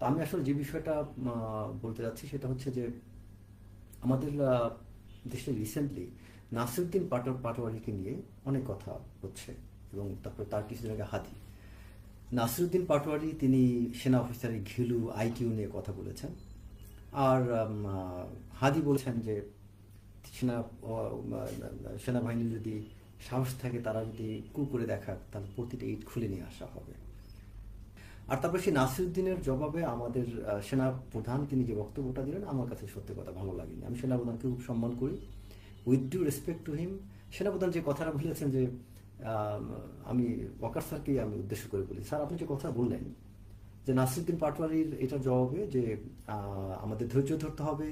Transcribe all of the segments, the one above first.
আমি আসলে যে বিষয়টা বলতে যাচ্ছি সেটা হচ্ছে যে আমাদের দেশে রিসেন্টলি নাসিরুদ্দিন পাটোয়ার পাটোয়ারিকে নিয়ে অনেক কথা হচ্ছে এবং তারপরে তার কিছু জায়গায় হাতি নাসিরুদ্দিন পাটোয়ারি তিনি সেনা অফিসারের ঘিলু আইকিউ নিয়ে কথা বলেছেন। আর হাদি বলছেন যে সেনা সেনাবাহিনী যদি সাহস থাকে, তারা যদি কু করে দেখাক, তাহলে প্রতিটা ইট খুলে নিয়ে আসা হবে। আর তারপরে সেই নাসিরুদ্দিনের জবাবে আমাদের সেনা প্রধান তিনি যে বক্তব্যটা দিলেন, আমার কাছে সত্যি কথা ভালো লাগেনি। আমি সেনা প্রধানকে খুব সম্মান করি। With due respect to him সেনা প্রধান যে কথাটা বলেছেন যে, আমি ওয়াকার স্যারকে আমি উদ্দেশ্য করে বলি, স্যার, আপনি যে কথা বললেন, যে নাসিরুদ্দিন পাটোয়ারির এটার জবাবে যে আমাদের ধৈর্য ধরতে হবে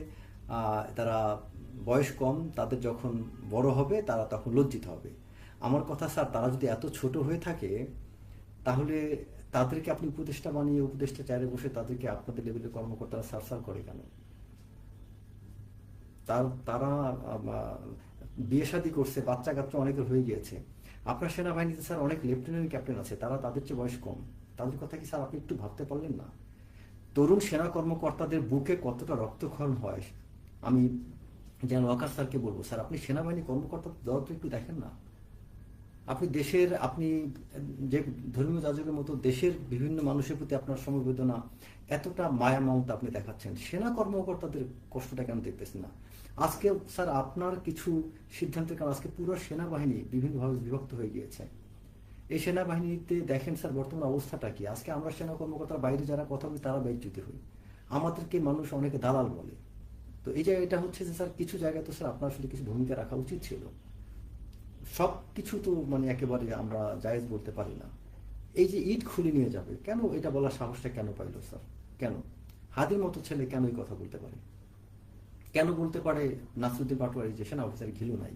তারা বয়স কম, তাদের যখন বড় হবে, তারা তখন লজ্জিত হবে। আমার কথা, স্যার, তারা যদি এত ছোট হয়ে থাকে, তাহলে তাদেরকে আপনি উপদেষ্টা বানিয়ে, উপদেষ্টা চাইলে বসে তাদেরকে আপনাদের লেভেলের কর্মকর্তারা সার সার করে কেন? তার, তারা বিয়ে শাদী করছে বাচ্চা কাচ্চা অনেকের হয়ে গিয়েছে। আপনার সেনাবাহিনীতে স্যার অনেক লেফটেন্যান্ট ক্যাপ্টেন আছে, তারা তাদের চেয়ে বয়স কম। তাদের কথা কি স্যার আপনি একটু ভাবতে পারলেন না? তরুণ সেনা কর্মকর্তাদের বুকে কতটা রক্তক্ষরণ হয়, আমি যেন ওয়াকার স্যারকে বলব। স্যার, আপনি সেনাবাহিনী কর্মকর্তা দরদ একটু দেখেন না? আপনি দেশের, আপনি যে ধর্মীয় যাজকের মতো দেশের বিভিন্ন মানুষের প্রতি আপনার সমবেদনা এতটা মায়া মমতা আপনি দেখাচ্ছেন, সেনা কর্মকর্তাদের কষ্টটা কেন দেখতেছেন না? আজকে স্যার আপনার কিছু সিদ্ধান্তের কারণে আজকে পুরো সেনাবাহিনী বিভিন্নভাবে বিভক্ত হয়ে গিয়েছে। এই সেনাবাহিনীতে দেখেন স্যার বর্তমান অবস্থাটা কি? আজকে আমরা সেনা কর্মকর্তার বাইরে যারা কথা বলি, তারা ব্যয়চ্যুতি হই। আমাদেরকে মানুষ অনেকে দালাল বলে। তো এই যে এটা হচ্ছে যে স্যার, কিছু জায়গায় তো স্যার আপনার আসলে কিছু ভূমিকা রাখা উচিত ছিল। সব কিছু তো মানে একেবারে আমরা জায়েজ বলতে পারি না। এই যে ইট খুলে নিয়ে যাবে, কেন এটা বলার সাহসটা কেন পাইলো স্যার? কেন? হাদির মতো ছেলে কেন এই কথা বলতে পারে? কেন বলতে পারে নাসরুদ্দিন পাটোয়ারি যে সেনা অফিসার ঘিলু নাই?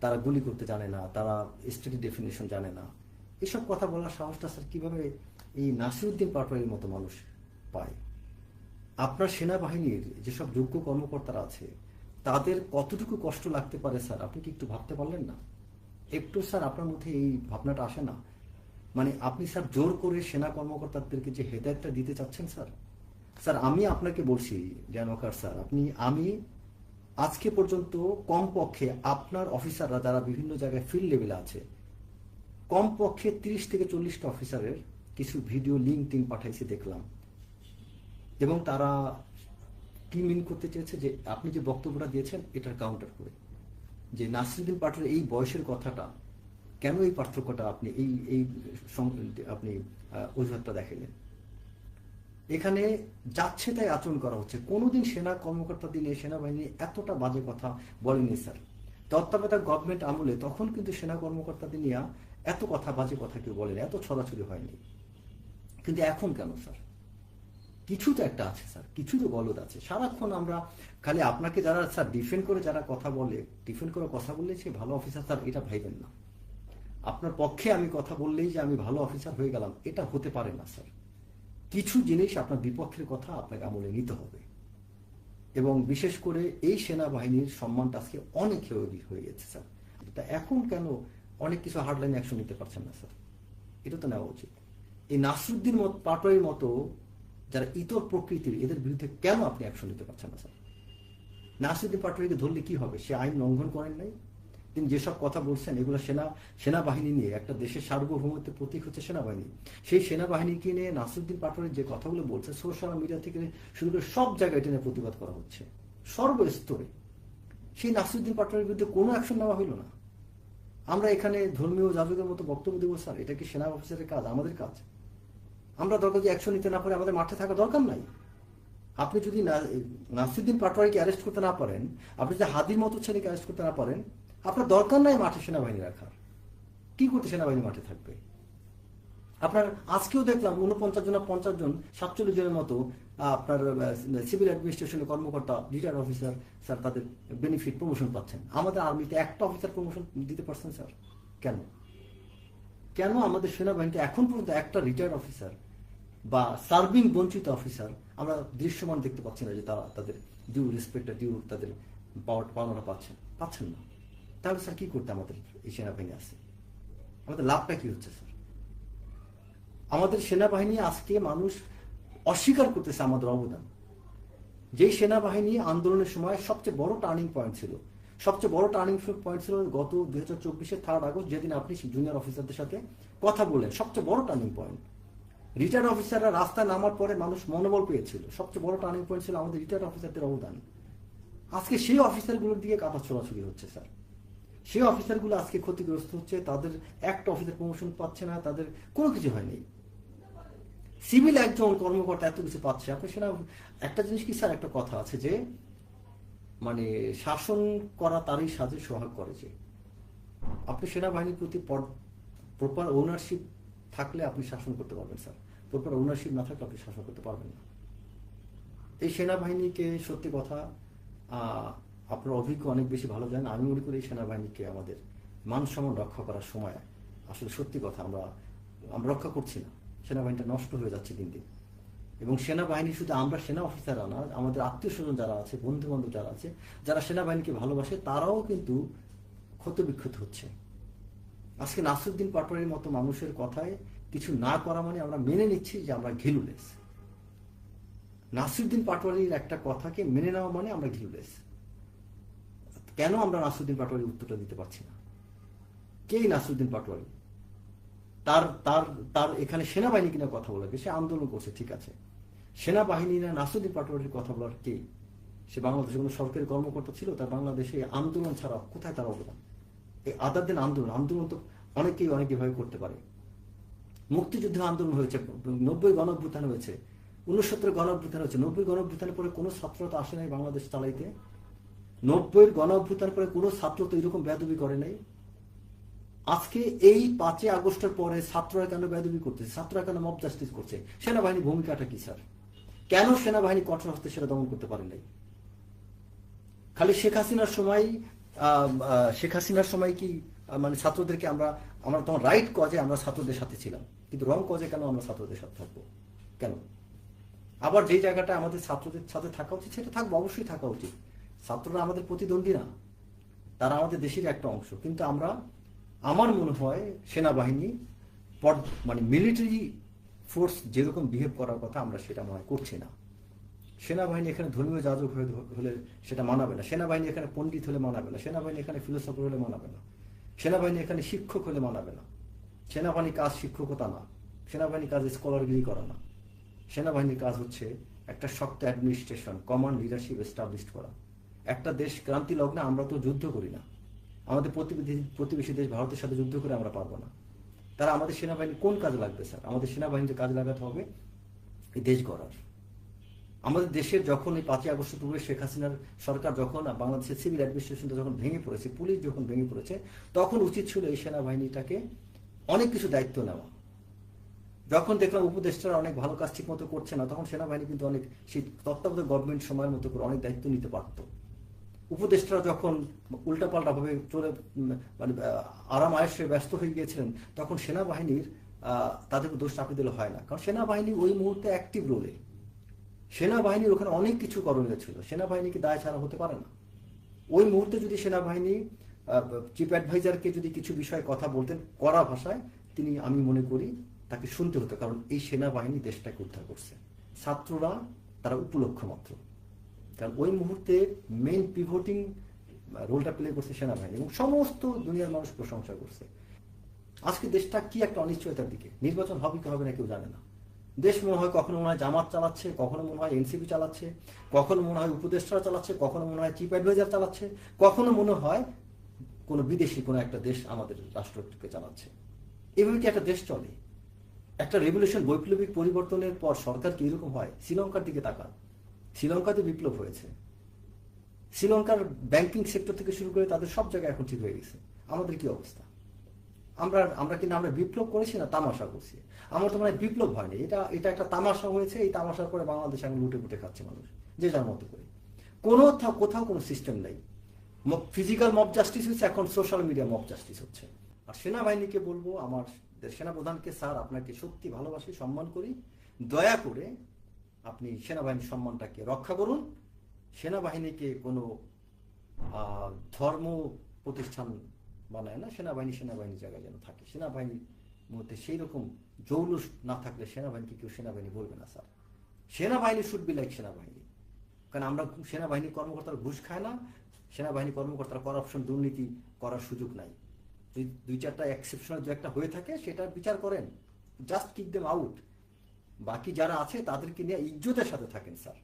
তারা গুলি করতে জানে না, তারা স্টেটি ডেফিনেশন জানে না। এসব কথা বলার সাহসটা স্যার কীভাবে এই নাসিরুদ্দিন পাটোয়ারির মতো মানুষ পায়? আপনার সেনাবাহিনীর যেসব যোগ্য কর্মকর্তারা আছে তাদের কতটুকু কষ্ট লাগতে পারে, স্যার? আপনি কি একটু ভাবতে পারলেন না? একটু, স্যার, আপনার মধ্যে এই ভাবনাটা আসে না? মানে আপনি, স্যার, জোর করে সেনা কর্মকর্তাদেরকে যে হেদায়তটা দিতে চাচ্ছেন, স্যার? স্যার, আমি আপনাকে বলছি জানকার স্যার, আপনি, আমি আজকে পর্যন্ত কমপক্ষে আপনার অফিসাররা যারা বিভিন্ন জায়গায় ফিল্ড লেভেলে আছে, কমপক্ষে তিরিশ থেকে চল্লিশটা অফিসারের কিছু ভিডিও লিঙ্ক টিঙ্ক পাঠাইছে দেখলাম। এবং তারা কি মিন করতে চেয়েছে যে আপনি যে বক্তব্যটা দিয়েছেন, এটার কাউন্টার করে। যে নাসিরুদ্দিন পাঠের এই বয়সের কথাটা, কেন এই পার্থক্যটা আপনি এই এই আপনি অজুহাতটা দেখালেন এখানে যাচ্ছে তাই আচরণ করা হচ্ছে। কোনোদিন সেনা কর্মকর্তা দিনে সেনাবাহিনী এতটা বাজে কথা বলেনি, স্যার। তত্ত্বাবধায়ক গভর্নমেন্ট আমলে তখন কিন্তু সেনা কর্মকর্তাদের নিয়ে এত কথা, বাজে কথা কেউ বলেনি, এত ছড়াছড়ি হয়নি। কিন্তু এখন কেন, স্যার? কিছু তো একটা আছে, স্যার। কিছু তো গলদ আছে। সারাক্ষণ আমরা খালি আপনাকে যারা, স্যার ডিফেন্ড করে যারা কথা বলে ডিফেন্ড করে কথা বললে সে ভালো অফিসার স্যার, এটা ভাইবেন না। আপনার পক্ষে আমি কথা বললেই যে আমি ভালো অফিসার হয়ে গেলাম, এটা হতে পারে না, স্যার। কিছু জিনিস আপনার বিপক্ষের কথা আপনাকে আমলে নিতে হবে। এবং বিশেষ করে এই সেনাবাহিনীর সম্মানটা আজকে অনেক হয়ে গেছে, স্যার। তা এখন কেন অনেক কিছু হার্ডলাইন অ্যাকশন নিতে পারছেন না, স্যার? এটা তো নেওয়া উচিত। এই নাসরুদ্দিন মত পাটোয়ারির মতো যারা ইতর প্রকৃতির, এদের বিরুদ্ধে কেন আপনি অ্যাকশন নিতে পারছেন না স্যার নাসরুদ্দিন পাটোয়ারিকে ধরলে কি হবে? সে আইন লঙ্ঘন করেন নাই? তিনি যেসব কথা বলছেন, এগুলো সেনা, সেনাবাহিনী নিয়ে, একটা দেশের সার্বভৌমত্বের প্রতীক হচ্ছে সেনাবাহিনী। সেই সেনাবাহিনীকে নিয়ে নাসরুদ্দিন পাটোয়ারি যে কথাগুলো বলছে সোশ্যাল মিডিয়া থেকে শুরু করে সব জায়গায় এটা প্রতিবাদ করা হচ্ছে। সর্বস্তরে। সেই নাসরুদ্দিন পাটোয়ারির বিরুদ্ধে কোনো অ্যাকশন নেওয়া হইল না। আমরা এখানে ধর্মীয় যাজকের মতো বক্তব্য দেবো স্যার এটা কি সেনা অফিসারের কাজ? আমাদের কাজ? আমরা দরকার যে অ্যাকশন নিতে না পারে? আমাদের মাঠে থাকা দরকার নাই। আপনি যদি নাসিরুদ্দিন পাটোয়ারিকে অ্যারেস্ট করতে না পারেন, আপনি যদি হাদির মতো ছেলেকে অ্যারেস্ট করতে না পারেন, আপনার দরকার নাই মাঠে সেনাবাহিনী রাখার। কি করতে সেনাবাহিনী মাঠে থাকবে? আপনার আজকেও দেখলাম উনপঞ্চাশ জন পঞ্চাশ জন, সাতচল্লিশ জনের মতো আপনার সিভিল অ্যাডমিনিস্ট্রেশনের কর্মকর্তা রিটায়ার অফিসার স্যার তাদের বেনিফিট প্রমোশন পাচ্ছেন। আমাদের আর্মিতে একটা অফিসার প্রমোশন দিতে পারছেন স্যার কেন? কেন আমাদের সেনাবাহিনীতে এখন পর্যন্ত একটা রিটায়ার্ড অফিসার বা সার্ভিং বঞ্চিত অফিসার, আমরা দৃশ্যমান দেখতে পাচ্ছি না যে তারা তাদের ডিউ রেসপেক্ট ডিউ তাদের পাওয়ার পাওনাটা পাচ্ছেন পাচ্ছেন না। তাহলে স্যার কি করতে আমাদের এই সেনাবাহিনী আছে? আমাদের লাভটা কি হচ্ছে, স্যার? আমাদের সেনাবাহিনী আজকে মানুষ অস্বীকার করতেছে আমাদের অবদান। যেই সেনাবাহিনী আন্দোলনের সময় সবচেয়ে বড় টার্নিং পয়েন্ট ছিল, সবচেয়ে বড় টার্নিং পয়েন্ট ছিল গত দুই হাজার চব্বিশের থার্ড আগস্ট, যেদিন আপনি জুনিয়র অফিসারদের সাথে কথা বললেন সবচেয়ে বড় টার্নিং পয়েন্ট রিটায়ার্ড অফিসাররা রাস্তায় নামার পরে মানুষ মনোবল পেয়েছিল। সবচেয়ে বড় টার্নিং পয়েন্ট ছিল আমাদের রিটার্ন অফিসারদের অবদান। আজকে সেই অফিসারগুলোর দিকে কাটা ছোড়াছুড়ি হচ্ছে, স্যার। সেই অফিসারগুলো আজকে ক্ষতিগ্রস্ত হচ্ছে, তাদের একটা অফিসার প্রমোশন পাচ্ছে না, তাদের কোনো কিছু হয়নি। সিভিল একজন কর্মকর্তা এত কিছু পাচ্ছে। আপনি সেটা, একটা জিনিস কি, স্যার, একটা কথা আছে যে মানে শাসন করা তারই সাজে সোহাগ করেছে আপনি সেনাবাহিনীর প্রতি প্রপার ওনারশিপ থাকলে আপনি শাসন করতে পারবেন, স্যার। প্রপার ওনারশিপ না থাকলে আপনি শাসন করতে পারবেন না। এই সেনাবাহিনীকে সত্যি কথা আপনার অভিজ্ঞ অনেক বেশি ভালো জানেন। আমি মনে করি এই সেনাবাহিনীকে আমাদের মান সম্মান রক্ষা করার সময় আসলে সত্যি কথা আমরা আমরা রক্ষা করছি না। সেনাবাহিনীটা নষ্ট হয়ে যাচ্ছে দিন দিন। এবং সেনাবাহিনী শুধু আমরা সেনা অফিসাররা না, আমাদের আত্মীয় স্বজন যারা আছে বন্ধু বান্ধব যারা আছে, যারা সেনাবাহিনীকে ভালোবাসে, তারাও কিন্তু ক্ষতবিক্ষত হচ্ছে। আজকে নাসরুদ্দিন পাটোয়ারির মতো মানুষের কথায় কিছু না করা মানে আমরা মেনে নিচ্ছি যে আমরা ঘিলুলেস নাসরুদ্দিন পাটোয়ারির একটা কথাকে মেনে নেওয়া মানে আমরা ঘিলুলেস কেন আমরা নাসরুদ্দিন পাটোয়ারির উত্তরটা দিতে পারছি না? কে নাসরুদ্দিন পাটোয়ারি? তার তার তার এখানে সেনাবাহিনী কিনা কথা বলে সে আন্দোলন করছে, ঠিক আছে। সেনাবাহিনী না নাসরুদ্দিন পাটোয়ারির কথা বলার কে? সে বাংলাদেশে কোনো সরকারি কর্মকর্তা ছিল? তার বাংলাদেশে আন্দোলন ছাড়া কোথায় তার অবদান? এই আদার দিন আন্দোলন আন্দোলন তো অনেকেই, অনেক এভাবে করতে পারে। মুক্তিযুদ্ধ আন্দোলন হয়েছে, নব্বই গণঅভ্যুত্থান হয়েছে, উনসত্তর গণঅভ্যুত্থান হয়েছে, নব্বই গণঅভ্যুত্থানের পরে কোনো ছাত্র আসে নাই বাংলাদেশ চালাইতে। নব্বইয়ের গণঅভ্যুত্থানের পরে কোনো ছাত্র তো এরকম বেদবি করে নাই। আজকে এই পাঁচই আগস্টের পরে ছাত্ররা কেন বেদবি করতেছে ছাত্ররা কেন মব জাস্টিস করছে? সেনাবাহিনী ভূমিকাটা কি, স্যার? কেন সেনাবাহিনী কঠোর হস্তে সেটা দমন করতে পারে নাই? খালি শেখ হাসিনার সময় শেখ হাসিনার সময় কি মানে ছাত্রদেরকে আমরা আমরা তখন রাইট কজে আমরা ছাত্রদের সাথে ছিলাম। কিন্তু রং কজে কেন আমরা ছাত্রদের সাথে থাকব? কেন? আবার যে জায়গাটা আমাদের ছাত্রদের সাথে থাকা উচিত, সেটা থাকব, অবশ্যই থাকা উচিত। ছাত্ররা আমাদের প্রতিদ্বন্দ্বী না। তারা আমাদের দেশের একটা অংশ। কিন্তু আমরা, আমার মনে হয় সেনাবাহিনী মানে মিলিটারি ফোর্স যেরকম বিহেভ করার কথা আমরা সেটা মনে হয় করছি না। সেনাবাহিনী এখানে ধর্মীয় যাজক হলে সেটা মানাবে না। সেনাবাহিনী এখানে পণ্ডিত হলে মানাবে না। সেনাবাহিনী এখানে ফিলোসফার হলে মানাবে না। সেনাবাহিনী এখানে শিক্ষক হলে মানাবে না। সেনাবাহিনী কাজ শিক্ষকতা না। সেনাবাহিনী কাজ স্কলারগিরি করা না। সেনাবাহিনীর কাজ হচ্ছে একটা শক্ত অ্যাডমিনিস্ট্রেশন কমন লিডারশিপ এস্টাবলিশ করা। একটা দেশ ক্রান্তি লগ্নে আমরা তো যুদ্ধ করি না। আমাদের প্রতিবেশী প্রতিবেশী দেশ ভারতের সাথে যুদ্ধ করে আমরা পারব না। তারা আমাদের সেনাবাহিনী কোন কাজে লাগবে, স্যার? আমাদের সেনাবাহিনীতে কাজে লাগাতে হবে এই দেশ গড়ার। আমাদের দেশের যখন এই পাঁচই আগস্ট পূর্বে শেখ হাসিনার সরকার যখন বাংলাদেশের সিভিল অ্যাডমিনিস্ট্রেশনটা যখন ভেঙে পড়েছে, পুলিশ যখন ভেঙে পড়েছে, তখন উচিত ছিল এই সেনাবাহিনীটাকে অনেক কিছু দায়িত্ব নেওয়া। যখন দেখলাম উপদেষ্টারা অনেক ভালো কাজ ঠিক মতো করছে না, তখন সেনাবাহিনী কিন্তু অনেক সেই তত্ত্বাবধায়ক গভর্নমেন্ট সময়ের মতো করে অনেক দায়িত্ব নিতে পারতো। উপদেষ্টারা যখন উল্টাপাল্টাভাবে চলে মানে আরাম আয়েসে ব্যস্ত হয়ে গিয়েছিলেন, তখন সেনাবাহিনীর তাদের দোষ চাপিয়ে দিলে হয় না। কারণ সেনাবাহিনী ওই মুহূর্তে অ্যাক্টিভ রোলে সেনাবাহিনীর ওখানে অনেক কিছু করণীয় ছিল। সেনাবাহিনীকে দায় ছাড়া হতে পারে না? ওই মুহূর্তে যদি সেনাবাহিনী চিফ অ্যাডভাইজারকে যদি কিছু বিষয়ে কথা বলতেন কড়া ভাষায়, তিনি আমি মনে করি তাকে শুনতে হতো, কারণ এই সেনাবাহিনী দেশটাকে উদ্ধার করছে। ছাত্ররা তারা উপলক্ষ মাত্র। কারণ ওই মুহূর্তে মেইন পিভটিং রোলটা প্লে করছে সেনাবাহিনী এবং সমস্ত দুনিয়ার মানুষ প্রশংসা করছে। আজকে দেশটা কি একটা অনিশ্চয়তার দিকে? নির্বাচন হবে কি হবে না কেউ জানে না। দেশ মনে হয় কখনো মনে হয় জামাত চালাচ্ছে, কখনো মনে হয় এনসিপি চালাচ্ছে, কখনো মনে হয় উপদেষ্টা চালাচ্ছে, কখনো মনে হয় চিফ অ্যাডভাইজার চালাচ্ছে, কখনো মনে হয় কোনো বিদেশি কোনো একটা দেশ আমাদের রাষ্ট্রকে চালাচ্ছে। এভাবে কি একটা দেশ চলে? একটা রেভলিউশন বৈপ্লবিক পরিবর্তনের পর সরকার কি এরকম হয়? শ্রীলঙ্কার দিকে তাকান। শ্রীলঙ্কাতে বিপ্লব হয়েছে। শ্রীলঙ্কার ব্যাংকিং সেক্টর থেকে শুরু করে তাদের সব জায়গায় এখন ঠিক হয়ে গেছে। আমাদের কি অবস্থা? আমরা আমরা কিন্তু আমরা বিপ্লব করেছি না, তামাশা করছি। আমার তো মানে বিপ্লব হয়নি। এটা এটা একটা তামাশা হয়েছে, এই তামাশার পরে বাংলাদেশে এখন লুটে পুটে খাচ্ছে মানুষ, যে যার মতো করে। কোনো কোথাও কোনো সিস্টেম নেই। ফিজিক্যাল মব জাস্টিস হচ্ছে, এখন সোশ্যাল মিডিয়া মব জাস্টিস হচ্ছে। আর সেনাবাহিনীকে বলব, আমার সেনাপ্রধানকে, স্যার, আপনাকে সত্যি ভালোবাসি, সম্মান করি। দয়া করে আপনি সেনাবাহিনীর সম্মানটাকে রক্ষা করুন। সেনাবাহিনীকে কোনো ধর্ম প্রতিষ্ঠান বানায় না, সেনাবাহিনী সেনাবাহিনীর জায়গায় যেন থাকে। সেনাবাহিনীর মধ্যে সেই রকম জৌলুস না থাকলে সেনাবাহিনীকে কেউ সেনাবাহিনী বলবে না, স্যার। সেনাবাহিনী শুড বি লাইক সেনাবাহিনী। কারণ আমরা সেনাবাহিনী কর্মকর্তারা ঘুষ খায় না সেনাবাহিনী কর্মকর্তারা করাপশন দুর্নীতি করার সুযোগ নাই। যদি দুই চারটা এক্সেপশনাল দু একটা হয়ে থাকে, সেটা বিচার করেন। জাস্ট কিক দেম আউট বাকি যারা আছে, তাদেরকে নিয়ে ইজ্জতের সাথে থাকেন, স্যার।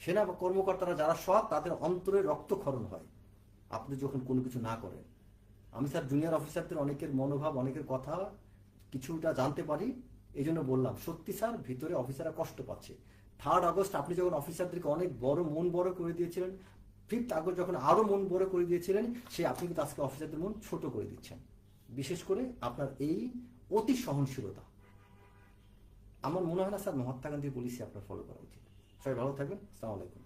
সেনা কর্মকর্তারা যারা সৎ, তাদের অন্তরে রক্তক্ষরণ হয়। আপনি যখন কোনো কিছু না করেন আমি স্যার জুনিয়র অফিসারদের অনেকের মনোভাব, অনেকের কথা কিছুটা জানতে পারি, এই জন্য বললাম, সত্যি স্যার, ভিতরে অফিসাররা কষ্ট পাচ্ছে। থার্ড আগস্ট আপনি যখন অফিসারদেরকে অনেক বড় মন বড় করে দিয়েছিলেন ফিফথ আগস্ট যখন আরও মন বড় করে দিয়েছিলেন, সে আপনি কিন্তু আজকে অফিসারদের মন ছোট করে দিচ্ছেন। বিশেষ করে আপনার এই অতি সহনশীলতা। আমার মনে হয় না স্যার, মহাত্মা গান্ধীর পলিসি আপনার ফলো করা উচিত। সবাই ভালো থাকবেন, আসসালামু আলাইকুম।